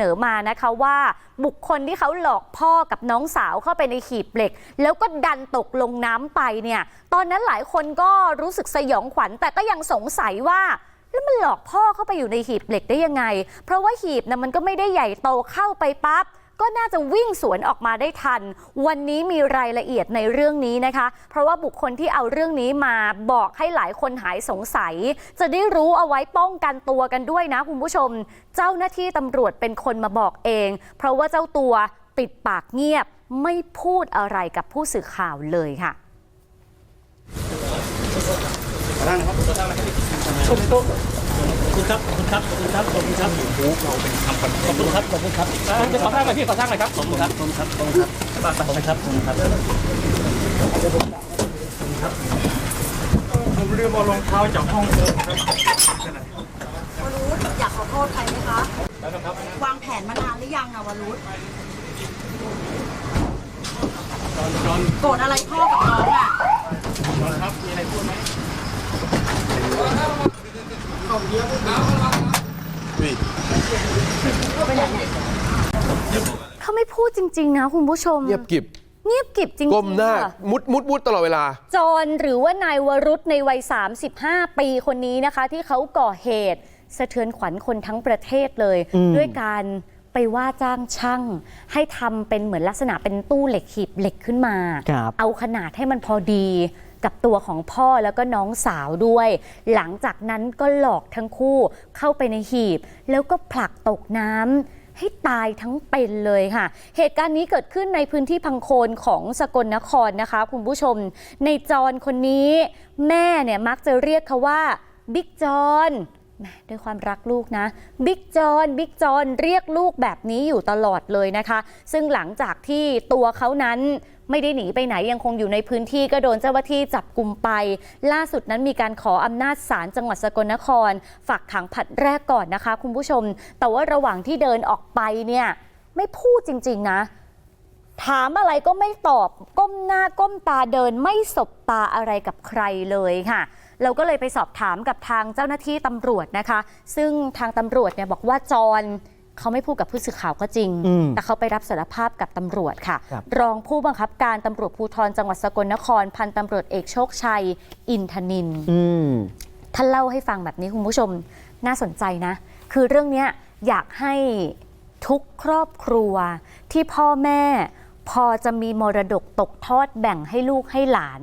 นอมานะคะว่าบุคคลที่เขาหลอกพ่อกับน้องสาวเข้าไปในหีบเหล็ก แล้วก็ดันตกลงน้ำไปเนี่ยตอนนั้นหลายคนก็รู้สึกสยองขวัญ แต่ก็ยังสงสัยว่าแล้วมันหลอกพ่อเข้าไปอยู่ในหีบเหล็กได้ยังไง เพราะว่าหีบนะมันก็ไม่ได้ใหญ่โตเข้าไปปั๊บ ก็น่าจะวิ่งสวนออกมาได้ทัน วันนี้มีรายละเอียดในเรื่องนี้นะคะ เพราะว่าบุคคลที่เอาเรื่องนี้มาบอกให้หลายคนหายสงสัย จะได้รู้เอาไว้ป้องกันตัวกันด้วยนะคุณผู้ชม เจ้าหน้าที่ตำรวจเป็นคนมาบอกเอง เพราะว่าเจ้าตัวปิดปากเงียบไม่พูดอะไรกับผู้สื่อข่าวเลยค่ะขอบ คุณครับ ขอบคุณครับ ขอบคุณครับ ขอบคุณครับโอ้โหเราเป็นทำขอบคุณครับ ขอบคุณครับอ่าจะขอทางหน่อยพี่ขอทางหน่อยครับ ขอบคุณครับ ขอบคุณครับ ขอบคุณครับขอบคุณครับขอบคุณครับผมลืมเอารองเท้าจากห้องเดิมครับวรุษอยากขอโทษใครไหมคะ วางแผนมานานหรือยังอะวรุษโกรธอะไรพ่อกับน้องอะ เขาไม่พูดจริง ๆ นะคุณผู้ชม เงียบกิบเงียบกริบจริงๆก้มหน้าค่ะ มุดมุดมุดตลอดเวลา จรหรือว่านายวรุษในวัย 35 ปีคนนี้นะคะ ที่เขาก่อเหตุ สะเทือนขวัญคนทั้งประเทศเลย ด้วยการไปว่าจ้างช่าง ให้ทำเป็นเหมือนลักษณะเป็นตู้เหล็กหีบเหล็กขึ้นมา ครับ เอาขนาดให้มันพอดี กับตัวของพ่อแล้วก็น้องสาวด้วย หลังจากนั้นก็หลอกทั้งคู่เข้าไปในหีบ แล้วก็ผลักตกน้ำให้ตายทั้งเป็นเลยค่ะ เหตุการณ์นี้เกิดขึ้นในพื้นที่พังโคนของสกลนครนะคะ คุณผู้ชม ในจอนคนนี้ แม่เนี่ยมักจะเรียกเขาว่าบิ๊กจอนด้วยความรักลูกนะ บิ๊กจอนบิ๊กจอนเรียกลูกแบบนี้อยู่ตลอดเลยนะคะ ซึ่งหลังจากที่ตัวเขานั้น ไม่ได้หนีไปไหนยังคงอยู่ในพื้นที่ก็โดนเจ้าหน้าที่จับกลุ่มไป ล่าสุดนั้นมีการขออำนาจศาลจังหวัดสกลนคร ฝากขังผัดแรกก่อนนะคะ คุณผู้ชม แต่ว่าระหว่างที่เดินออกไปเนี่ยไม่พูดจริง ๆ นะ ถามอะไรก็ไม่ตอบ ก้มหน้าก้มตาเดินไม่สบตาอะไรกับใครเลยค่ะเราก็เลยไปสอบถามกับทางเจ้าหน้าที่ตำรวจนะคะ ซึ่งทางตำรวจเนี่ยบอกว่าจร เขาไม่พูดกับผู้สื่อข่าวก็จริงอืมแต่เขาไปรับสารภาพกับตำรวจค่ะครับรองผู้บังคับการตำรวจภูธรจังหวัดสกลนคร พันตำรวจเอกโชคชัย อินทนินอืมท่านเล่าให้ฟังแบบนี้คุณผู้ชมน่าสนใจนะ คือเรื่องเนี้ยอยากให้ทุกครอบครัวที่พ่อแม่พอจะมีมรดกตกทอดแบ่งให้ลูกให้หลาน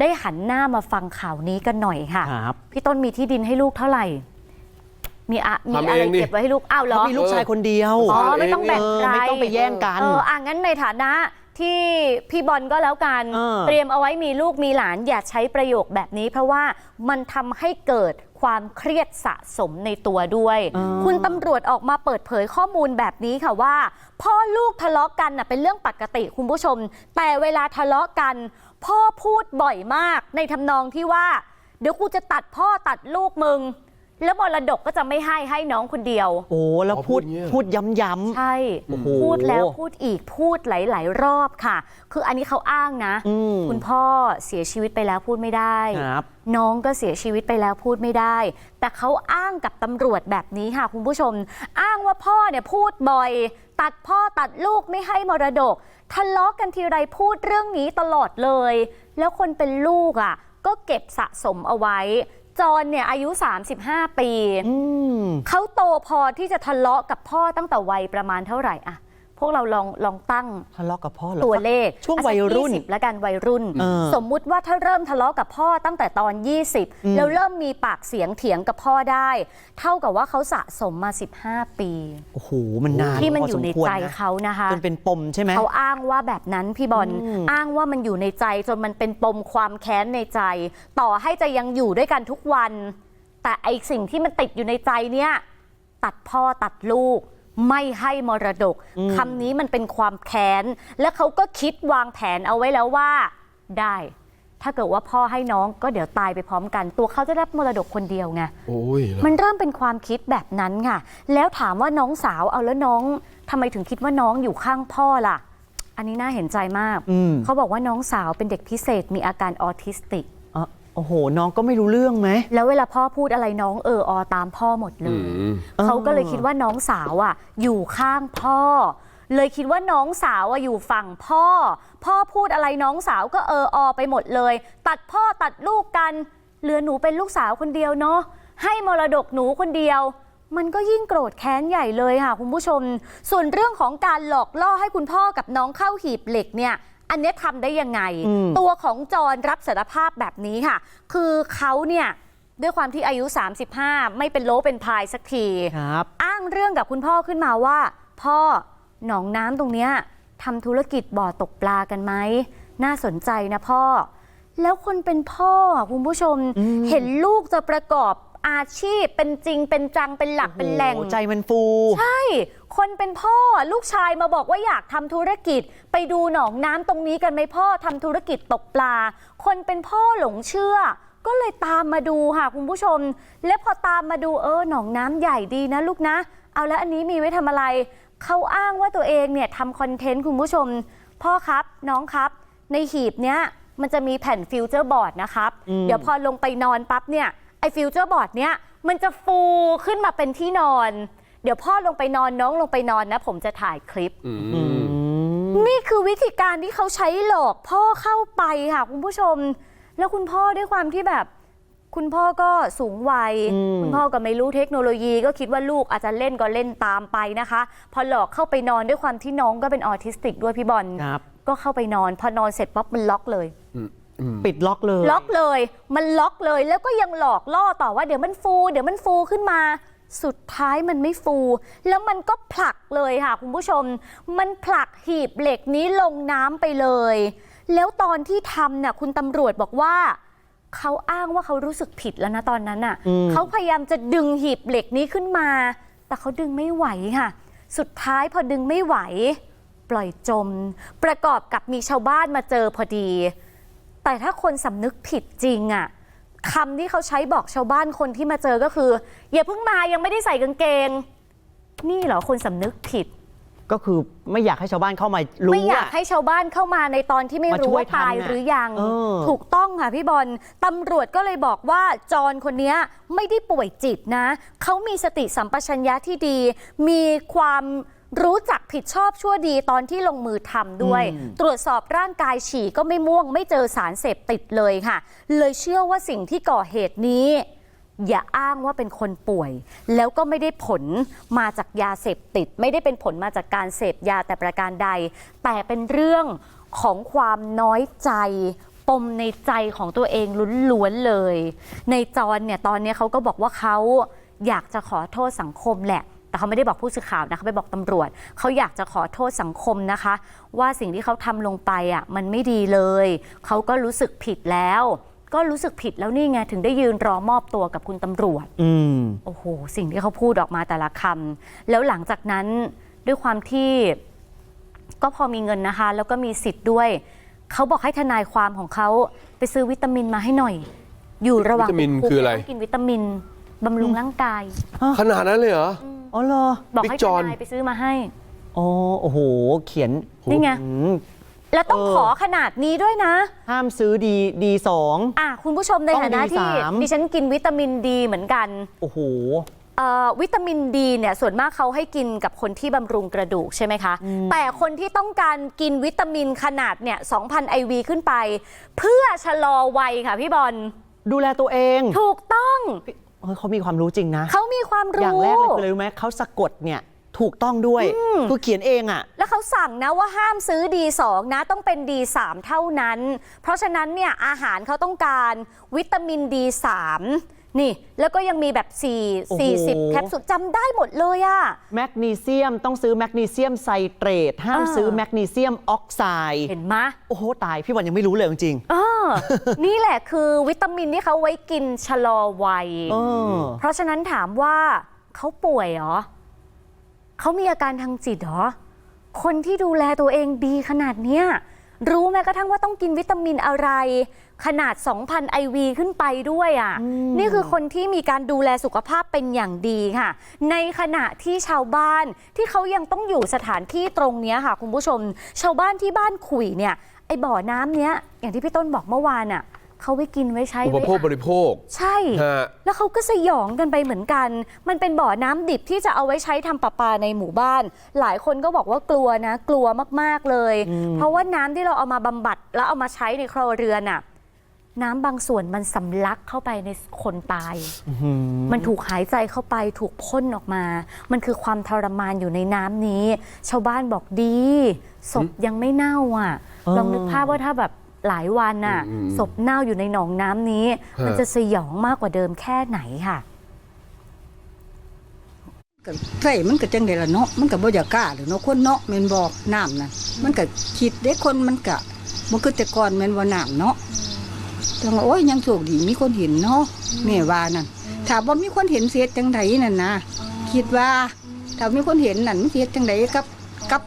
ได้หันหน้ามาฟังข่าวนี้กันหน่อยค่ะครับพี่ต้นมีที่ดินให้ลูกเท่าไหร่ มีอะมีทำอะไรเองดิเก็บไว้ให้ลูกอ้าวเหรอเขามีลูกชายคนเดียว อ๋อไม่ต้องแบ่งเออใครไม่ต้องไปแย่งกันเอออะงั้นในฐานะที่พี่บอลก็แล้วกันเออ เตรียมเอาไว้มีลูกมีหลานอย่าใช้ประโยคแบบนี้ เพราะว่ามันทำให้เกิดความเครียดสะสมในตัวด้วย คุณตำรวจออกมาเปิดเผยข้อมูลแบบนี้ค่ะว่า พ่อลูกทะเลาะกันน่ะเป็นเรื่องปกติคุณผู้ชม แต่เวลาทะเลาะกัน พ่อพูดบ่อยมากในทำนองที่ว่า เดี๋ยวกูจะตัดพ่อตัดลูกมึง แล้วมรดกก็จะไม่ให้ให้น้องคนเดียว โอ้แล้วอ๋อพูดพูดอย่างเงี้ย พูดย้ำ ใช่ โอ้โหพูดแล้วพูดอีกพูดหลาย ๆ รอบค่ะ คืออันนี้เขาอ้างนะ อืมคุณพ่อเสียชีวิตไปแล้วพูดไม่ได้ๆครับ น้องก็เสียชีวิตไปแล้วพูดไม่ได้ แต่เขาอ้างกับตำรวจแบบนี้ค่ะ คุณผู้ชม อ้างว่าพ่อเนี่ยพูดบ่อย ตัดพ่อตัดลูกไม่ให้มรดก ทะเลาะกันทีไรพูดเรื่องนี้ตลอดเลย แล้วคนเป็นลูกอะ ก็เก็บสะสมเอาไว้ จอนเนี่ยอายุ 35 ปีอืมเขาโตพอที่จะทะเลาะกับพ่อตั้งแต่วัยประมาณเท่าไหร่อะ พวกเราลองลองตั้งทะเลาะกับพ่อเหรอตัวเลขช่วงวัยรุ่นสิบแล้วกันวัยรุ่น เออ สมมุติว่าถ้าเริ่มทะเลาะกับพ่อตั้งแต่ตอน 20 แล้วเริ่มมีปากเสียงเถียงกับพ่อได้ เท่ากับว่าเขาสะสมมา 15 ปี โอ้โหมันนานที่มันพอยู่ในสควรใจนะเขานะคะ จนเป็นปมใช่ไหม เขาอ้างว่าแบบนั้นพี่บอลอืมอ้างว่ามันอยู่ในใจจนมันเป็นปมความแค้นในใจ ต่อให้จะยังอยู่ด้วยกันทุกวัน แต่ไอสิ่งที่มันติดอยู่ในใจเนี่ย ตัดพ่อตัดลูก ไม่ให้มรดกคำนี้มันเป็นความแค้น และเขาก็คิดวางแผนเอาไว้แล้วว่า ได้ ถ้าเกิดว่าพ่อให้น้องก็เดี๋ยวตายไปพร้อมกัน ตัวเขาจะได้รับมรดกคนเดียวไงโอ้ยเหรอมันเริ่มเป็นความคิดแบบนั้นค่ะ แล้วถามว่าน้องสาวเอาแล้วน้องทำไมถึงคิดว่าน้องอยู่ข้างพ่อล่ะ อันนี้น่าเห็นใจมากอืมเขาบอกว่าน้องสาวเป็นเด็กพิเศษมีอาการออทิสติกอ๋อ โอ้โห น้องก็ไม่รู้เรื่องไหม แล้วเวลาพ่อพูดอะไรน้องเออออตามพ่อหมดเลยอืมเขาก็เลยคิดว่าน้องสาวอะ อยู่ข้างพ่อ เลยคิดว่าน้องสาวอะอยู่ฝั่งพ่อ พ่อพูดอะไรน้องสาวก็เอออไปหมดเลย ตัดพ่อตัดลูกกัน เหลือหนูเป็นลูกสาวคนเดียวเนาะให้มรดกหนูคนเดียวมันก็ยิ่งโกรธแค้นใหญ่เลยค่ะคุณผู้ชม ส่วนเรื่องของการหลอกล่อให้คุณพ่อกับน้องเข้าหีบเหล็กเนี่ย อันเนี้ยทำได้ยังไงอืมตัวของจรรับสารภาพแบบนี้ค่ะ คือเขาเนี่ยด้วยความที่อายุ 35 ไม่เป็นโลเป็นพายสักที ครับ อ้างเรื่องกับคุณพ่อขึ้นมาว่า พ่อหนองน้ำตรงเนี้ยทำธุรกิจบ่อตกปลากันไหม น่าสนใจนะพ่อ แล้วคนเป็นพ่ออะคุณผู้ชม เห็นลูกจะประกอบ อาชีพเป็นจริงเป็นจังเป็นหลักเป็นแหล่ง โอ้โใจมันฟู ใช่ คนเป็นพ่อลูกชายมาบอกว่าอยากทำธุรกิจ ไปดูหนองน้ำตรงนี้กันไหมพ่อทำธุรกิจตกปลา คนเป็นพ่อหลงเชื่อ ก็เลยตามมาดูค่ะคุณผู้ชม และพอตามมาดูเออหนองน้ำใหญ่ดีนะลูกนะ เอาแล้วอันนี้มีไว้ทำอะไร เขาอ้างว่าตัวเองเนี่ยทำคอนเทนต์คุณผู้ชม พ่อครับน้องครับ ในหีบเนี้ยมันจะมีแผ่นฟิวเจอร์บอร์ดนะครับ อืม เดี๋ยวพอลงไปนอนปั๊บเนี่ยไอ้ฟิวเจอร์บอร์ดเนี้ยมันจะฟูขึ้นมาเป็นที่นอน เดี๋ยวพ่อลงไปนอนน้องลงไปนอนนะ ผมจะถ่ายคลิปอืมอืมนี่คือวิธีการที่เขาใช้หลอกพ่อเข้าไปค่ะคุณผู้ชม แล้วคุณพ่อด้วยความที่แบบ คุณพ่อก็สูงวัยอืมคุณพ่อก็ไม่รู้เทคโนโลยีก็คิดว่าลูกอาจจะเล่นก็เล่นตามไปนะคะ พอหลอกเข้าไปนอนด้วยความที่น้องก็เป็นออทิสติกด้วยพี่บอลครับ ก็เข้าไปนอน พอนอนเสร็จปั๊บมันล็อกเลย ปิดล็อกเลย ล็อกเลย มันล็อกเลยแล้วก็ยังหลอกล่อต่อว่าเดี๋ยวมันฟู เดี๋ยวมันฟูขึ้นมา สุดท้ายมันไม่ฟู แล้วมันก็ผลักเลยค่ะคุณผู้ชม มันผลักหีบเหล็กนี้ลงน้ำไปเลย แล้วตอนที่ทำน่ะคุณตำรวจบอกว่าเขาอ้างว่าเขารู้สึกผิดแล้วนะตอนนั้นน่ะอืมเขาพยายามจะดึงหีบเหล็กนี้ขึ้นมา แต่เขาดึงไม่ไหวค่ะ สุดท้ายพอดึงไม่ไหว ปล่อยจม ประกอบกับมีชาวบ้านมาเจอพอดี แต่ถ้าคนสำนึกผิดจริงอะคำที่เขาใช้บอกชาวบ้านคนที่มาเจอก็คือ อย่าเพิ่งมายังไม่ได้ใส่กางเกง นี่เหรอคนสำนึกผิด ก็คือไม่อยากให้ชาวบ้านเข้ามารู้ไม่อยากอะให้ชาวบ้านเข้ามาในตอนที่ไม่มารู้ช่วยว่าตายทันน่ะหรือยังเออถูกต้องค่ะพี่บอลตำรวจก็เลยบอกว่าจอนคนเนี้ยไม่ได้ป่วยจิตนะ เขามีสติสัมปชัญญะที่ดี มีความ รู้จักผิดชอบชั่วดีตอนที่ลงมือทำด้วย ตรวจสอบร่างกายฉี่ก็ไม่ม่วง ไม่เจอสารเสพติดเลยค่ะ เลยเชื่อว่าสิ่งที่ก่อเหตุนี้ อย่าอ้างว่าเป็นคนป่วย แล้วก็ไม่ได้ผลมาจากยาเสพติด ไม่ได้เป็นผลมาจากการเสพยาแต่ประการใด แต่เป็นเรื่องของความน้อยใจปมในใจของตัวเองล้วนๆเลย ในจอนเนี่ยตอนนี้เขาก็บอกว่าเขาอยากจะขอโทษสังคมแหละ แต่เขาไม่ได้บอกผู้สื่อข่าวนะเขาไปบอกตำรวจ เขาอยากจะขอโทษสังคมนะคะ ว่าสิ่งที่เขาทำลงไปอะมันไม่ดีเลย เขาก็รู้สึกผิดแล้ว ก็รู้สึกผิดแล้วนี่ไงถึงได้ยืนรอมอบตัวกับคุณตำรวจอืมโอ้โหสิ่งที่เขาพูดออกมาแต่ละคำแล้วหลังจากนั้นด้วยความที่ก็พอมีเงินนะคะ แล้วก็มีสิทธิ์ด้วย เขาบอกให้ทนายความของเขาไปซื้อวิตามินมาให้หน่อย อยู่ระหว่างวิตามินติดคุกคืออะไรต้องกินวิตามินบำรุงร่างกาย ขนาดนั้นเลยเหรอ อ๋อเหรอบอกบิ๊กให้จทอน นายไปซื้อมาให้ อ๋อโอ้โห เขียนนี่ไงอืม แล้วต้องเออ ขอขนาดนี้ด้วยนะ ห้ามซื้อดีดีสอง อะคุณผู้ชมในต้องฐานะที่ D3 ดิฉันกินวิตามินดีเหมือนกันโอ้โห เอ่อวิตามินดีเนี่ยส่วนมากเขาให้กินกับคนที่บำรุงกระดูกใช่ไหมคะ แต่คนที่ต้องการกินวิตามินขนาดเนี่ย2,000 IV ขึ้นไป เพื่อชะลอวัยค่ะพี่บอลดูแลตัวเอง ถูกต้อง เฮ้ยเขามีความรู้จริงนะ เขามีความรู้ อย่างแรกเลยคืออะไรรู้ไหมเขาสะกดเนี่ยถูกต้องด้วยคือเขียนเองอะ แล้วเขาสั่งนะว่าห้ามซื้อ D2 นะต้องเป็น D3 เท่านั้น เพราะฉะนั้นเนี่ยอาหารเขาต้องการวิตามิน D3 นี่ แล้วก็ยังมีแบบโอ้โห4 40 แคปซูลจำได้หมดเลยอะ แมกนีเซียมต้องซื้อแมกนีเซียมไซเตรตห้ามอ่าซื้อแมกนีเซียมออกไซด์เห็นไหมยโอ้โหตายพี่วันยังไม่รู้เลยจริงเออ นี่แหละคือวิตามินที่เขาไว้กินชะลอวัยๆเออ เพราะฉะนั้นถามว่าเขาป่วยเหรอเขามีอาการทางจิตเหรอ คนที่ดูแลตัวเองดีขนาดเนี้ย รู้แม้กระทั่งว่าต้องกินวิตามินอะไร ขนาด 2,000 IV ขึ้นไปด้วยอะ่ะ นี่คือคนที่มีการดูแลสุขภาพเป็นอย่างดีค่ะ ในขณะที่ชาวบ้านที่เขายังต้องอยู่สถานที่ตรงเนี้ยค่ะคุณผู้ชม ชาวบ้านที่บ้านขุยเนี่ยไอบ่อน้ำเนี้ยอย่างที่พี่ต้นบอกเมื่อวานอะ เขาไว้กินไว้ใช้อุปไว้โภคบริโภค ใช่ ฮะ แล้วเขาก็สยองกันไปเหมือนกัน มันเป็นบ่อน้ำดิบที่จะเอาไว้ใช้ทำประปาในหมู่บ้าน หลายคนก็บอกว่ากลัวนะ กลัวมากๆเลย เพราะว่าน้ำที่เราเอามาบำบัด แล้วเอามาใช้ในครัวเรือนน่ะ น้ำบางส่วนมันสำลักเข้าไปในคนตาย มันถูกหายใจเข้าไปถูกพ่นออกมา มันคือความทรมานอยู่ในน้ำนี้ ชาวบ้านบอกดี ศพยังไม่เน่าอะเออลองนึกภาพว่าถ้าแบบ หลายวันน่ะอืมอืมศพเน่าอยู่ในหนองน้ำนี้ ฮะ มันจะสยองมากกว่าเดิมแค่ไหนค่ะ ก็ใส่มันก็จังได๋ล่ะเนาะมันก็บ่อยากกล้าหรือเนาะคนเนาะแม่นบ่น้ำน่ะมันก็คิดเด้คนมันก็มันคือแต่ก่อนแม่นว่าน้ำเนาะแต่ว่าโอ้ยยังโชคดีมีคนเห็นเนาะแม่ว่านั่นถ้าบ่มีคนเห็นเสียจังไดนั่นนะคิดว่าถ้ามีคนเห็นนั่นมันสิเฮ็ดจังไดกับกับ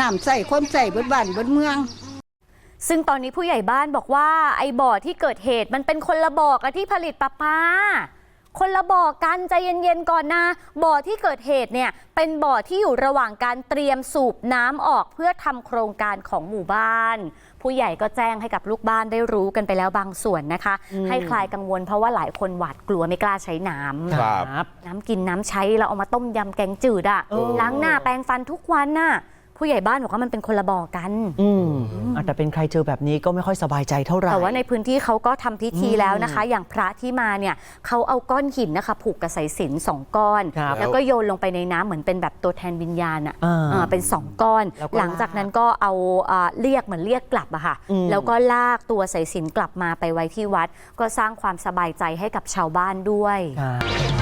น้ำใส่คนใส่เบิดบ้านเบิดเมือง ซึ่งตอนนี้ผู้ใหญ่บ้านบอกว่าไอ้บ่อที่เกิดเหตุมันเป็นคนละบ่อกับที่ผลิตประปาคนละบ่อกันใจเย็นๆก่อนนะบ่อที่เกิดเหตุเนี่ยเป็นบ่อที่อยู่ระหว่างการเตรียมสูบน้ำออกเพื่อทำโครงการของหมู่บ้าน ผู้ใหญ่ก็แจ้งให้กับลูกบ้านได้รู้กันไปแล้วบางส่วนนะคะ ให้คลายกังวลเพราะว่าหลายคนหวาดกลัวไม่กล้าใช้น้ำครับน้ำกินน้ำใช้เราเอามาต้มยำแกงจืดอะเออล้างหน้าแปรงฟันทุกวันน่ะ ผู้ใหญ่บ้านบอกว่ามันเป็นคนละบ่อกัน อืมอะแต่เป็นใครเจอแบบนี้ก็ไม่ค่อยสบายใจเท่าไหร่ แต่ว่าในพื้นที่เขาก็ทำพิธีอืมแล้วนะคะ อย่างพระที่มาเนี่ยเขาเอาก้อนหินนะคะ ผูกกับสายสิญจนสองก้อน ครับแล้วก็โยนลงไปในน้ำเหมือนเป็นแบบตัวแทนวิญญาณอะอ่าอ่าเป็นสองก้อน แล้วก็หลังจากนั้นก็เอาอ่าเรียกเหมือนเรียกกลับอะค่ะ อืม แล้วก็ลากตัวสายสิญจนกลับมาไปไว้ที่วัด ก็สร้างความสบายใจให้กับชาวบ้านด้วย ครับ